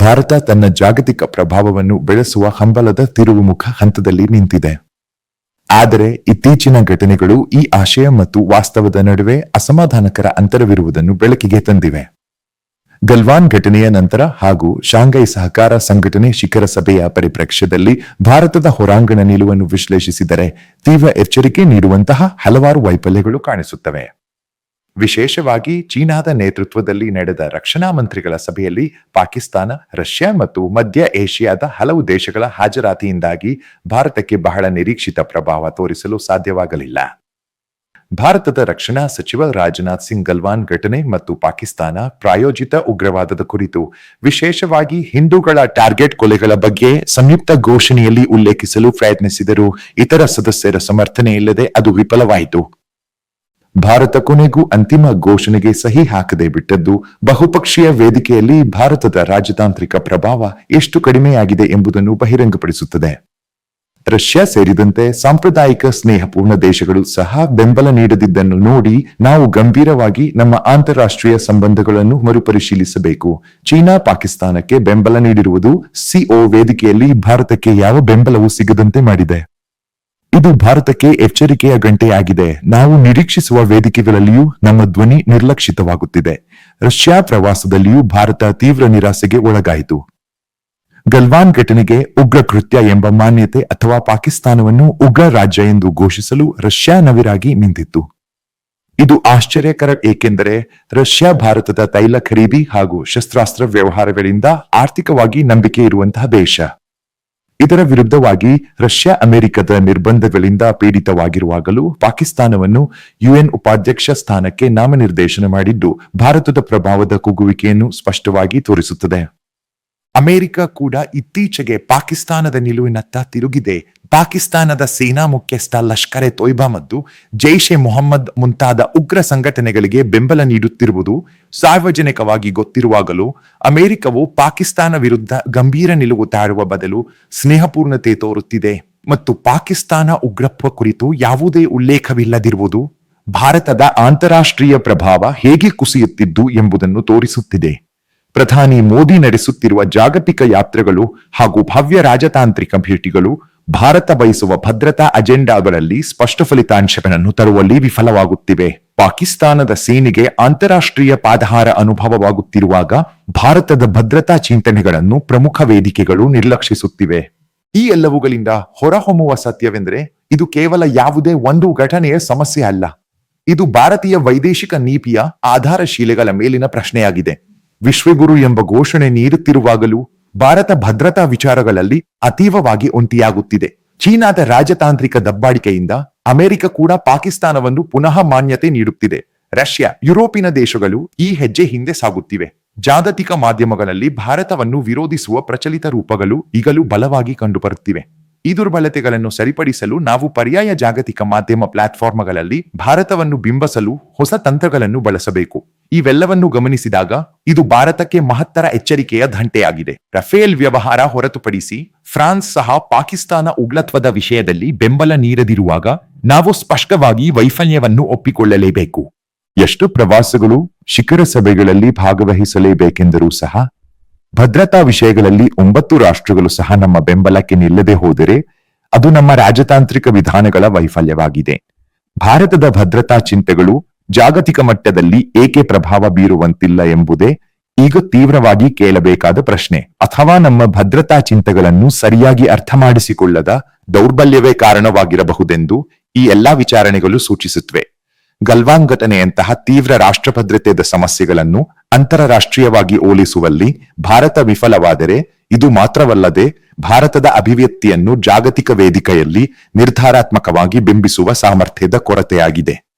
ಭಾರತ ತನ್ನ ಜಾಗತಿಕ ಪ್ರಭಾವವನ್ನು ಬೆಳೆಸುವ ಹಂಬಲದ ತಿರುವುಮುಖ ಹಂತದಲ್ಲಿ ನಿಂತಿದೆ. ಆದರೆ ಇತ್ತೀಚಿನ ಘಟನೆಗಳು ಈ ಆಶಯ ಮತ್ತು ವಾಸ್ತವದ ನಡುವೆ ಅಸಮಾಧಾನಕರ ಅಂತರವಿರುವುದನ್ನು ಬೆಳಕಿಗೆ ತಂದಿವೆ. ಗಲ್ವಾನ್ ಘಟನೆಯ ನಂತರ ಹಾಗೂ ಶಾಂಘೈ ಸಹಕಾರ ಸಂಘಟನೆ ಶಿಖರ ಸಭೆಯ ಪರಿಪ್ರೇಕ್ಷ್ಯದಲ್ಲಿ ಭಾರತದ ಹೊರಾಂಗಣ ನಿಲುವನ್ನು ವಿಶ್ಲೇಷಿಸಿದರೆ ತೀವ್ರ ಎಚ್ಚರಿಕೆ ನೀಡುವಂತಹ ಹಲವಾರು ವೈಫಲ್ಯಗಳು ಕಾಣಿಸುತ್ತವೆ. ವಿಶೇಷವಾಗಿ ಚೀನಾದ ನೇತೃತ್ವದಲ್ಲಿ ನಡೆದ ರಕ್ಷಣಾ ಮಂತ್ರಿಗಳ ಸಭೆಯಲ್ಲಿ ಪಾಕಿಸ್ತಾನ, ರಷ್ಯಾ ಮತ್ತು ಮಧ್ಯ ಏಷ್ಯಾದ ಹಲವು ದೇಶಗಳ ಹಾಜರಾತಿಯಿಂದಾಗಿ ಭಾರತಕ್ಕೆ ಬಹಳ ನಿರೀಕ್ಷಿತ ಪ್ರಭಾವ ತೋರಿಸಲು ಸಾಧ್ಯವಾಗಲಿಲ್ಲ. ಭಾರತದ ರಕ್ಷಣಾ ಸಚಿವ ರಾಜನಾಥ್ ಸಿಂಗ್ ಗಲ್ವಾನ್ ಘಟನೆ ಮತ್ತು ಪಾಕಿಸ್ತಾನ ಪ್ರಾಯೋಜಿತ ಉಗ್ರವಾದದ ಕುರಿತು ವಿಶೇಷವಾಗಿ ಹಿಂದೂಗಳ ಟಾರ್ಗೆಟ್ ಕೊಲೆಗಳ ಬಗ್ಗೆ ಸಂಯುಕ್ತ ಘೋಷಣೆಯಲ್ಲಿ ಉಲ್ಲೇಖಿಸಲು ಪ್ರಯತ್ನಿಸಿದರೂ ಇತರ ಸದಸ್ಯರ ಸಮರ್ಥನೆ ಇಲ್ಲದೆ ಅದು ವಿಫಲವಾಯಿತು. ಭಾರತ ಕೊನೆಗೂ ಅಂತಿಮ ಘೋಷಣೆಗೆ ಸಹಿ ಹಾಕದೆ ಬಿಟ್ಟದ್ದು ಬಹುಪಕ್ಷೀಯ ವೇದಿಕೆಯಲ್ಲಿ ಭಾರತದ ರಾಜತಾಂತ್ರಿಕ ಪ್ರಭಾವ ಎಷ್ಟು ಕಡಿಮೆಯಾಗಿದೆ ಎಂಬುದನ್ನು ಬಹಿರಂಗಪಡಿಸುತ್ತದೆ. ರಷ್ಯಾ ಸೇರಿದಂತೆ ಸಾಂಪ್ರದಾಯಿಕ ಸ್ನೇಹಪೂರ್ಣ ದೇಶಗಳು ಸಹ ಬೆಂಬಲ ನೀಡದಿದ್ದನ್ನು ನೋಡಿ ನಾವು ಗಂಭೀರವಾಗಿ ನಮ್ಮ ಅಂತಾರಾಷ್ಟ್ರೀಯ ಸಂಬಂಧಗಳನ್ನು ಮರುಪರಿಶೀಲಿಸಬೇಕು. ಚೀನಾ ಪಾಕಿಸ್ತಾನಕ್ಕೆ ಬೆಂಬಲ ನೀಡಿರುವುದು ಸಿಒ ವೇದಿಕೆಯಲ್ಲಿ ಭಾರತಕ್ಕೆ ಯಾವ ಬೆಂಬಲವೂ ಸಿಗದಂತೆ ಮಾಡಿದೆ. ಇದು ಭಾರತಕ್ಕೆ ಎಚ್ಚರಿಕೆಯ ಗಂಟೆಯಾಗಿದೆ. ನಾವು ನಿರೀಕ್ಷಿಸುವ ವೇದಿಕೆಗಳಲ್ಲಿಯೂ ನಮ್ಮ ಧ್ವನಿ ನಿರ್ಲಕ್ಷಿತವಾಗುತ್ತಿದೆ. ರಷ್ಯಾ ಪ್ರವಾಸದಲ್ಲಿಯೂ ಭಾರತ ತೀವ್ರ ನಿರಾಸೆಗೆ ಒಳಗಾಯಿತು. ಗಲ್ವಾನ್ ಘಟನೆಗೆ ಉಗ್ರ ಕೃತ್ಯ ಎಂಬ ಮಾನ್ಯತೆ ಅಥವಾ ಪಾಕಿಸ್ತಾನವನ್ನು ಉಗ್ರ ರಾಜ್ಯ ಎಂದು ಘೋಷಿಸಲು ರಷ್ಯಾ ನವಿರಾಗಿ ನಿಂತಿತ್ತು. ಇದು ಆಶ್ಚರ್ಯಕರ ಏಕೆಂದರೆ ರಷ್ಯಾ ಭಾರತದ ತೈಲ ಖರೀದಿ ಹಾಗೂ ಶಸ್ತ್ರಾಸ್ತ್ರ ವ್ಯವಹಾರಗಳಿಂದ ಆರ್ಥಿಕವಾಗಿ ನಂಬಿಕೆ ಇರುವಂತಹ ದೇಶ. ಇದರ ವಿರುದ್ಧವಾಗಿ ರಷ್ಯಾ, ಅಮೆರಿಕದ ನಿರ್ಬಂಧಗಳಿಂದ ಪೀಡಿತವಾಗಿರುವಾಗಲೂ ಪಾಕಿಸ್ತಾನವನ್ನು ಯುಎನ್ ಉಪಾಧ್ಯಕ್ಷ ಸ್ಥಾನಕ್ಕೆ ನಾಮನಿರ್ದೇಶನ ಮಾಡಿದ್ದು, ಭಾರತದ ಪ್ರಭಾವದ ಕುಗ್ಗುವಿಕೆಯನ್ನು ಸ್ಪಷ್ಟವಾಗಿ ತೋರಿಸುತ್ತದೆ. ಅಮೆರಿಕ ಕೂಡ ಇತ್ತೀಚೆಗೆ ಪಾಕಿಸ್ತಾನದ ನಿಲುವಿನತ್ತ ತಿರುಗಿದೆ. ಪಾಕಿಸ್ತಾನದ ಸೇನಾ ಮುಖ್ಯಸ್ಥ ಲಷ್ಕರೆ ತೊಯ್ಬಾ ಮತ್ತು ಜೈಷ್ ಎ ಮೊಹಮ್ಮದ್ ಮುಂತಾದ ಉಗ್ರ ಸಂಘಟನೆಗಳಿಗೆ ಬೆಂಬಲ ನೀಡುತ್ತಿರುವುದು ಸಾರ್ವಜನಿಕವಾಗಿ ಗೊತ್ತಿರುವಾಗಲೂ ಅಮೆರಿಕವು ಪಾಕಿಸ್ತಾನ ವಿರುದ್ಧ ಗಂಭೀರ ನಿಲುವು ತಾಳುವ ಬದಲು ಸ್ನೇಹಪೂರ್ಣತೆ ತೋರುತ್ತಿದೆ. ಮತ್ತು ಪಾಕಿಸ್ತಾನ ಉಗ್ರತ್ವ ಕುರಿತು ಯಾವುದೇ ಉಲ್ಲೇಖವಿಲ್ಲದಿರುವುದು ಭಾರತದ ಅಂತಾರಾಷ್ಟ್ರೀಯ ಪ್ರಭಾವ ಹೇಗೆ ಕುಸಿಯುತ್ತಿದ್ದು ಎಂಬುದನ್ನು ತೋರಿಸುತ್ತಿದೆ. ಪ್ರಧಾನಿ ಮೋದಿ ನಡೆಸುತ್ತಿರುವ ಜಾಗತಿಕ ಯಾತ್ರೆಗಳು ಹಾಗೂ ಭವ್ಯ ರಾಜತಾಂತ್ರಿಕ ಭೇಟಿಗಳು ಭಾರತ ಬಯಸುವ ಭದ್ರತಾ ಅಜೆಂಡಾಗಳಲ್ಲಿ ಸ್ಪಷ್ಟ ಫಲಿತಾಂಶಗಳನ್ನು ತರುವಲ್ಲಿ ವಿಫಲವಾಗುತ್ತಿವೆ. ಪಾಕಿಸ್ತಾನದ ಸೇನೆಗೆ ಅಂತಾರಾಷ್ಟ್ರೀಯ ಪಾದಹಾರ ಅನುಭವವಾಗುತ್ತಿರುವಾಗ ಭಾರತದ ಭದ್ರತಾ ಚಿಂತನೆಗಳನ್ನು ಪ್ರಮುಖ ವೇದಿಕೆಗಳು ನಿರ್ಲಕ್ಷಿಸುತ್ತಿವೆ. ಈ ಎಲ್ಲವುಗಳಿಂದ ಹೊರಹೊಮ್ಮುವ ಸತ್ಯವೆಂದರೆ ಇದು ಕೇವಲ ಯಾವುದೇ ಒಂದು ಘಟನೆಯ ಸಮಸ್ಯೆ ಅಲ್ಲ. ಇದು ಭಾರತೀಯ ವೈದೇಶಿಕ ನೀತಿಯ ಆಧಾರಶೀಲೆಗಳ ಮೇಲಿನ ಪ್ರಶ್ನೆಯಾಗಿದೆ. ವಿಶ್ವಗುರು ಎಂಬ ಘೋಷಣೆ ನೀಡುತ್ತಿರುವಾಗಲೂ ಭಾರತ ಭದ್ರತಾ ವಿಚಾರಗಳಲ್ಲಿ ಅತೀವವಾಗಿ ಒಂಟಿಯಾಗುತ್ತಿದೆ. ಚೀನಾದ ರಾಜತಾಂತ್ರಿಕ ದಬ್ಬಾಳಿಕೆಯಿಂದ ಅಮೆರಿಕ ಕೂಡ ಪಾಕಿಸ್ತಾನವನ್ನು ಪುನಃ ಮಾನ್ಯತೆ ನೀಡುತ್ತಿದೆ. ರಷ್ಯಾ, ಯುರೋಪಿನ ದೇಶಗಳು ಈ ಹೆಜ್ಜೆ ಹಿಂದೆ ಸಾಗುತ್ತಿವೆ. ಜಾಗತಿಕ ಮಾಧ್ಯಮಗಳಲ್ಲಿ ಭಾರತವನ್ನು ವಿರೋಧಿಸುವ ಪ್ರಚಲಿತ ರೂಪಗಳು ಈಗಲೂ ಬಲವಾಗಿ ಕಂಡುಬರುತ್ತಿವೆ. ಈ ದುರ್ಬಲತೆಗಳನ್ನು ಸರಿಪಡಿಸಲು ನಾವು ಪರ್ಯಾಯ ಜಾಗತಿಕ ಮಾಧ್ಯಮ ಪ್ಲಾಟ್ಫಾರ್ಮ್ಗಳಲ್ಲಿ ಭಾರತವನ್ನು ಬಿಂಬಿಸಲು ಹೊಸ ತಂತ್ರಗಳನ್ನು ಬಳಸಬೇಕು. ಇವೆಲ್ಲವನ್ನು ಗಮನಿಸಿದಾಗ ಇದು ಭಾರತಕ್ಕೆ ಮಹತ್ತರ ಎಚ್ಚರಿಕೆಯ ಘಂಟೆಯಾಗಿದೆ ರಫೇಲ್ ವ್ಯವಹಾರ ಹೊರತುಪಡಿಸಿ ಫ್ರಾನ್ಸ್ ಸಹ ಪಾಕಿಸ್ತಾನ ಉಗ್ಲತ್ವದ ವಿಷಯದಲ್ಲಿ ಬೆಂಬಲ ನೀಡದಿರುವಾಗ ನಾವು ಸ್ಪಷ್ಟವಾಗಿ ವೈಫಲ್ಯವನ್ನು ಒಪ್ಪಿಕೊಳ್ಳಲೇಬೇಕು. ಎಷ್ಟು ಪ್ರವಾಸಗಳು ಶಿಖರ ಸಭೆಗಳಲ್ಲಿ ಭಾಗವಹಿಸಲೇಬೇಕೆಂದರೂ ಸಹ ಭದ್ರತಾ ವಿಷಯಗಳಲ್ಲಿ ಒಂಬತ್ತು ರಾಷ್ಟ್ರಗಳು ಸಹ ನಮ್ಮ ಬೆಂಬಲಕ್ಕೆ ನಿಲ್ಲದೆ ಹೋದರೆ ಅದು ನಮ್ಮ ರಾಜತಾಂತ್ರಿಕ ವಿಧಾನಗಳ ವೈಫಲ್ಯವಾಗಿದೆ. ಭಾರತದ ಭದ್ರತಾ ಚಿಂತೆಗಳು ಜಾಗತಿಕ ಮಟ್ಟದಲ್ಲಿ ಏಕೆ ಪ್ರಭಾವ ಬೀರುವಂತಿಲ್ಲ ಎಂಬುದೇ ಈಗ ತೀವ್ರವಾಗಿ ಕೇಳಬೇಕಾದ ಪ್ರಶ್ನೆ. ಅಥವಾ ನಮ್ಮ ಭದ್ರತಾ ಚಿಂತೆಗಳನ್ನು ಸರಿಯಾಗಿ ಅರ್ಥ ಮಾಡಿಸಿಕೊಳ್ಳದ ದೌರ್ಬಲ್ಯವೇ ಕಾರಣವಾಗಿರಬಹುದೆಂದು ಈ ಎಲ್ಲಾ ವಿಚಾರಣೆಗಳು ಸೂಚಿಸುತ್ತವೆ. ಗಲ್ವಾನ್ ಘಟನೆಯಂತಹ ತೀವ್ರ ರಾಷ್ಟ್ರ ಭದ್ರತೆಯ ಸಮಸ್ಯೆಗಳನ್ನು ಅಂತಾರಾಷ್ಟ್ರೀಯವಾಗಿ ಓಲಿಸುವಲ್ಲಿ ಭಾರತ ವಿಫಲವಾದರೆ ಇದು ಮಾತ್ರವಲ್ಲದೆ ಭಾರತದ ಅಭಿವ್ಯಕ್ತಿಯನ್ನು ಜಾಗತಿಕ ವೇದಿಕೆಯಲ್ಲಿ ನಿರ್ಧಾರಾತ್ಮಕವಾಗಿ ಬಿಂಬಿಸುವ ಸಾಮರ್ಥ್ಯದ ಕೊರತೆಯಾಗಿದೆ.